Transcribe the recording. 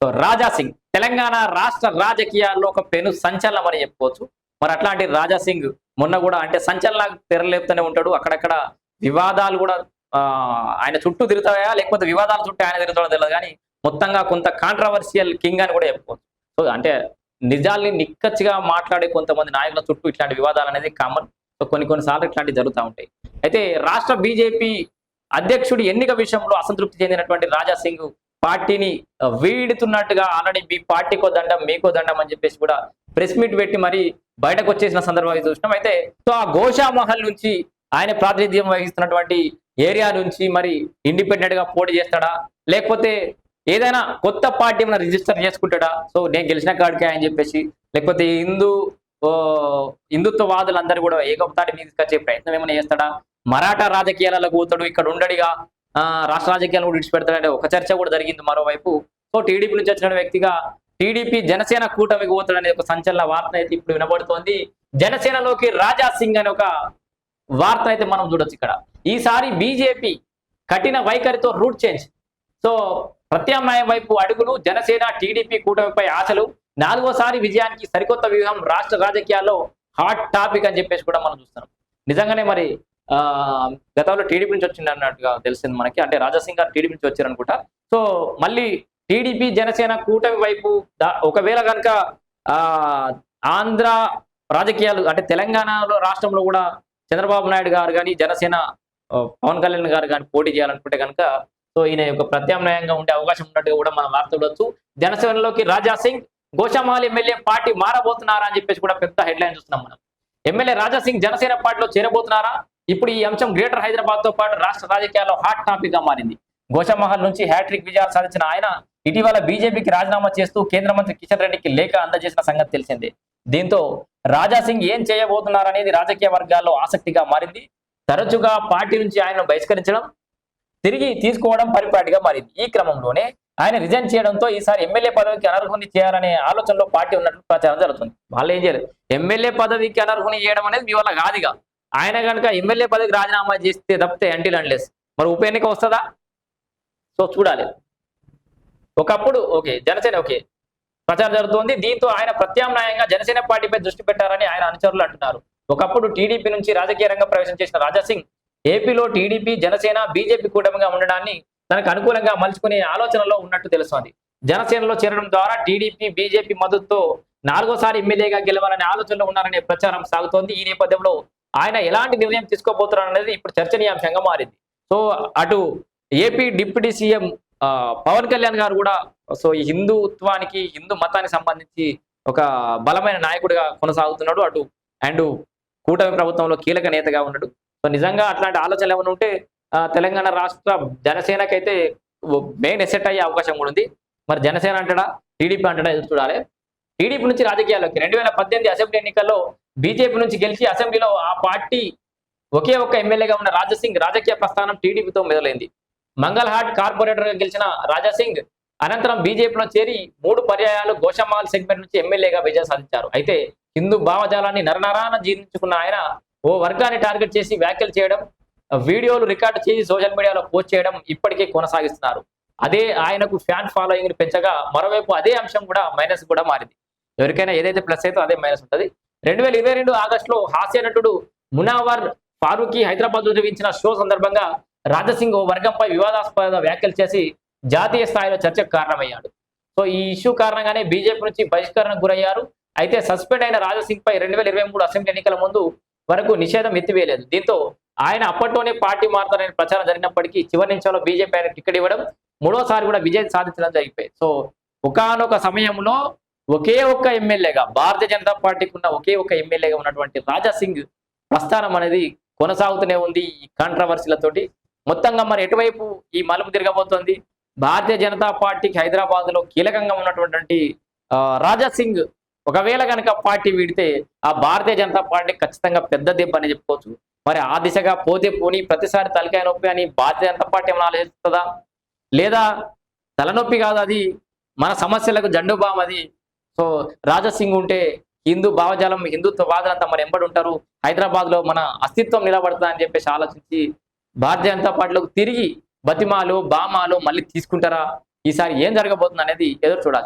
రాజా సింగ్ తెలంగాణ రాష్ట్ర రాజకీయాల్లో ఒక పెను సంచలనం అని చెప్పుకోవచ్చు. మరి అట్లాంటి రాజా సింగ్ మొన్న కూడా అంటే సంచలన తెరలేపుతూనే ఉంటాడు. అక్కడక్కడ వివాదాలు కూడా ఆయన చుట్టూ తిరుగుతాయా? లేకపోతే వివాదాల చుట్టూ ఆయన తిరుగుతాడో తెలియదు కానీ మొత్తంగా కొంత కాంట్రవర్షియల్ కింగ్ అని కూడా చెప్పుకోవచ్చు. సో అంటే నిజాల్ని నిక్కచ్చిగా మాట్లాడే కొంతమంది నాయకుల చుట్టూ ఇట్లాంటి వివాదాలు అనేది కామన్ సో కొన్ని కొన్నిసార్లు ఇట్లాంటివి జరుగుతూ ఉంటాయి. అయితే రాష్ట్ర బీజేపీ అధ్యక్షుడి ఎన్నిక విషయంలో అసంతృప్తి చెందినటువంటి రాజా సింగ్ పార్టీని వీడుతున్నట్టుగా ఆల్రెడీ మీ పార్టీకో దండం మీకో దండం అని చెప్పేసి కూడా ప్రెస్ మీట్ పెట్టి మరి బయటకు వచ్చేసిన సందర్భాలు చూసినాం. అయితే సో ఆ గోషా మహల్ నుంచి ఆయన ప్రాతినిధ్యం వహిస్తున్నటువంటి ఏరియా నుంచి మరి ఇండిపెండెంట్గా పోటీ చేస్తాడా? లేకపోతే ఏదైనా కొత్త పార్టీ ఏమైనా రిజిస్టర్ చేసుకుంటాడా? సో నేను గెలిచిన కాడికే అని చెప్పేసి లేకపోతే హిందూ ఓ, హిందుత్వవాదులందరూ కూడా ఏకతాటి మీద తీసుకొచ్చే ప్రయత్నం ఏమైనా చేస్తాడా? మరాఠా రాజకీయాలలో పోతాడు ఇక్కడ ఉండడిగా. రాష్ట్ర రాజకీయాలను కూడా విడిచిపెడతాడంటే ఒక చర్చ కూడా జరిగింది మరోవైపు. సో టీడీపీ నుంచి వచ్చిన వ్యక్తిగా టీడీపీ జనసేన కూటమికి పోతాడనే ఒక సంచలన వార్త అయితే ఇప్పుడు వినబడుతోంది. జనసేనలోకి రాజా సింగ్ అనే ఒక వార్త అయితే మనం చూడొచ్చు ఇక్కడ. ఈసారి బీజేపీ కఠిన వైఖరితో రూట్ చేంజ్. సో ప్రత్యామ్నాయం వైపు అడుగులు జనసేన టీడీపీ కూటమిపై ఆశలు. నాలుగోసారి విజయానికి సరికొత్త వ్యూహం రాష్ట్ర రాజకీయాల్లో హాట్ టాపిక్ అని చెప్పేసి కూడా మనం చూస్తున్నాం. నిజంగానే మరి గతంలో టీడీపీ నుంచి వచ్చింది అన్నట్టుగా తెలిసింది మనకి. అంటే రాజాసింగ్ గారు టీడీపీ నుంచి వచ్చారు అనుకుంటా. సో మళ్ళీ టీడీపీ జనసేన కూటమి వైపు ఒకవేళ కనుక ఆ ఆంధ్ర రాజకీయాలు అంటే తెలంగాణలో రాష్ట్రంలో కూడా చంద్రబాబు నాయుడు గారు కానీ జనసేన పవన్ కళ్యాణ్ గారు కానీ పోటీ చేయాలనుకుంటే కనుక సో ఈయన యొక్క ప్రత్యామ్నాయంగా ఉండే అవకాశం ఉన్నట్టుగా కూడా మనం వార్త చూడొచ్చు. జనసేనలోకి రాజా సింగ్ గోషామాల్ ఎమ్మెల్యే పార్టీ మారబోతున్నారా అని చెప్పేసి కూడా పెద్ద హెడ్లైన్ చూస్తున్నాం మనం. ఎమ్మెల్యే రాజా సింగ్ జనసేన పార్టీలో చేరబోతున్నారా? ఇప్పుడు ఈ అంశం గ్రేటర్ హైదరాబాద్తో పాటు రాష్ట్ర రాజకీయాల్లో హాట్ టాపిక్గా మారింది. గోషమహల్ నుంచి హ్యాట్రిక్ విజయాలు సాధించిన ఆయన ఇటీవల బీజేపీకి రాజీనామా చేస్తూ కేంద్ర మంత్రి కిషన్ రెడ్డికి లేఖ అందజేసిన సంగతి తెలిసిందే. దీంతో రాజా సింగ్ ఏం చేయబోతున్నారనేది రాజకీయ వర్గాల్లో ఆసక్తిగా మారింది. తరచుగా పార్టీ నుంచి ఆయనను బహిష్కరించడం తిరిగి తీసుకోవడం పరిపాటిగా మారింది. ఈ క్రమంలోనే ఆయన రిజైన్ చేయడంతో ఈసారి ఎమ్మెల్యే పదవికి అనర్హుని చేయాలనే ఆలోచనలో పార్టీ ఉన్నట్లు ప్రచారం జరుగుతుంది. వాళ్ళు ఏం చేయలేదు. ఎమ్మెల్యే పదవికి అనర్హుని చేయడం అనేది మీ వల్ల కాదుగా. ఆయన కనుక ఎమ్మెల్యే పదవికి రాజీనామా చేస్తే తప్పితే యాంటీల్ అండ్లెస్ మరి ఉప ఎన్నిక వస్తుందా? సో చూడాలి. ఒకప్పుడు ఓకే జనసేన ఓకే ప్రచారం జరుగుతోంది. దీంతో ఆయన ప్రత్యామ్నాయంగా జనసేన పార్టీపై దృష్టి పెట్టారని ఆయన అనుచరులు అంటున్నారు. ఒకప్పుడు టీడీపీ నుంచి రాజకీయ రంగ ప్రవేశం చేసిన రాజాసింగ్ ఏపీలో టీడీపీ జనసేన బీజేపీ కూటమిగా ఉండడాన్ని తనకు అనుకూలంగా మలుచుకునే ఆలోచనలో ఉన్నట్టు తెలుస్తోంది. జనసేనలో చేరడం ద్వారా టీడీపీ బీజేపీ మద్దతుతో నాలుగోసారి ఎమ్మెల్యేగా గెలవాలనే ఆలోచనలో ఉన్నారనే ప్రచారం సాగుతోంది. ఈ నేపథ్యంలో ఆయన ఎలాంటి నిర్ణయం తీసుకోబోతున్నారు అనేది ఇప్పుడు చర్చనీయాంశంగా మారింది. సో అటు AP deputy CM Pawan Kalyan garu కూడా సో ఈ హిందుత్వానికి హిందూ మతానికి సంబంధించి ఒక బలమైన నాయకుడిగా కొనసాగుతున్నాడు. అటు అండ్ కూటమి ప్రభుత్వంలో కీలక నేతగా ఉన్నాడు. సో నిజంగా అట్లాంటి ఆలోచనలు ఏమైనా ఉంటే తెలంగాణ రాష్ట్ర జనసేనకైతే మెయిన్ ఎసెట్ అయ్యే అవకాశం కూడా ఉంది. మరి జనసేన అంటాడా టీడీపీ అంటాడా ఎదురు చూడాలి. టీడీపీ నుంచి రాజకీయాల్లోకి రెండు వేల పద్దెనిమిది అసెంబ్లీ ఎన్నికల్లో బీజేపీ నుంచి గెలిచి అసెంబ్లీలో ఆ పార్టీ ఒకే ఒక్క ఎమ్మెల్యేగా ఉన్న రాజాసింగ్ రాజకీయ ప్రస్థానం టీడీపీతో మొదలైంది. మంగళహాట్ కార్పొరేటర్గా గెలిచిన రాజాసింగ్ అనంతరం బీజేపీలో చేరి మూడు పర్యాయాలు గోషమాల్ సెగ్మెంట్ నుంచి ఎమ్మెల్యేగా విజయం సాధించారు. అయితే హిందూ భావజాలాన్ని నరనరాన జీర్ణించుకున్న ఆయన ఓ వర్గాన్ని టార్గెట్ చేసి వ్యాఖ్యలు చేయడం వీడియోలు రికార్డు చేసి సోషల్ మీడియాలో పోస్ట్ చేయడం ఇప్పటికే కొనసాగిస్తున్నారు. అదే ఆయనకు ఫ్యాన్ ఫాలోయింగ్ పెంచగా మరోవైపు అదే అంశం కూడా మైనస్ కూడా మారింది. ఎవరికైనా ఏదైతే ప్లస్ అయితే అదే మైనస్ ఉంటుంది. రెండు వేల ఇరవై రెండు ఆగస్టులో హాస్య నటుడు మునావర్ ఫారూఖీ హైదరాబాద్లో నిర్వహించిన షో సందర్భంగా రాజసింగ్ ఓ వర్గంపై వివాదాస్పద వ్యాఖ్యలు చేసి జాతీయ స్థాయిలో చర్చకు కారణమయ్యాడు. సో ఈ ఇష్యూ కారణంగానే బీజేపీ నుంచి బహిష్కరణకు గురయ్యారు. అయితే సస్పెండ్ అయిన రాజసింగ్ పై రెండు వేల ఇరవై మూడు అసెంబ్లీ ఎన్నికల ముందు వరకు నిషేధం ఎత్తివేయలేదు. దీంతో ఆయన అప్పట్లోనే పార్టీ మారుతారని ప్రచారం జరిగినప్పటికీ చివరి నిమిషంలో బీజేపీ ఆయన టికెట్ ఇవ్వడం మూడోసారి కూడా విజయం సాధించడం జరిగిపోయింది. సో ఒకనొక సమయంలో ఒకే ఒక్క ఎమ్మెల్యేగా భారతీయ జనతా పార్టీకి ఉన్న ఒకే ఒక్క ఎమ్మెల్యేగా ఉన్నటువంటి రాజా సింగ్ ప్రస్థానం అనేది కొనసాగుతూనే ఉంది ఈ కాంట్రవర్సీలతోటి మొత్తంగా మరి ఎటువైపు ఈ మలుపు తిరగబోతోంది? భారతీయ జనతా పార్టీకి హైదరాబాద్లో కీలకంగా ఉన్నటువంటి రాజా సింగ్ ఒకవేళ కనుక పార్టీ వీడితే ఆ భారతీయ జనతా పార్టీ ఖచ్చితంగా పెద్ద దెబ్బ అని చెప్పుకోవచ్చు. మరి ఆ దిశగా పోతే పోని ప్రతిసారి తలకాయ నొప్పి అని భారతీయ జనతా పార్టీ ఏమైనా ఆలోచిస్తుందా? లేదా తలనొప్పి కాదు అది మన సమస్యలకు జండుబాం అది సో రాజా సింగ్ ఉంటే హిందూ భావజాలం హిందుత్వ వాదులంతా మరి ఎంబడి ఉంటారు. హైదరాబాద్లో మన అస్తిత్వం నిలబడుతుందా అని చెప్పేసి ఆలోచించి భారతీయ జనతా పార్టీలోకి తిరిగి బతిమాలు బామాలు మళ్ళీ తీసుకుంటారా? ఈసారి ఏం జరగబోతుంది అనేది ఎదురు చూడాల్సి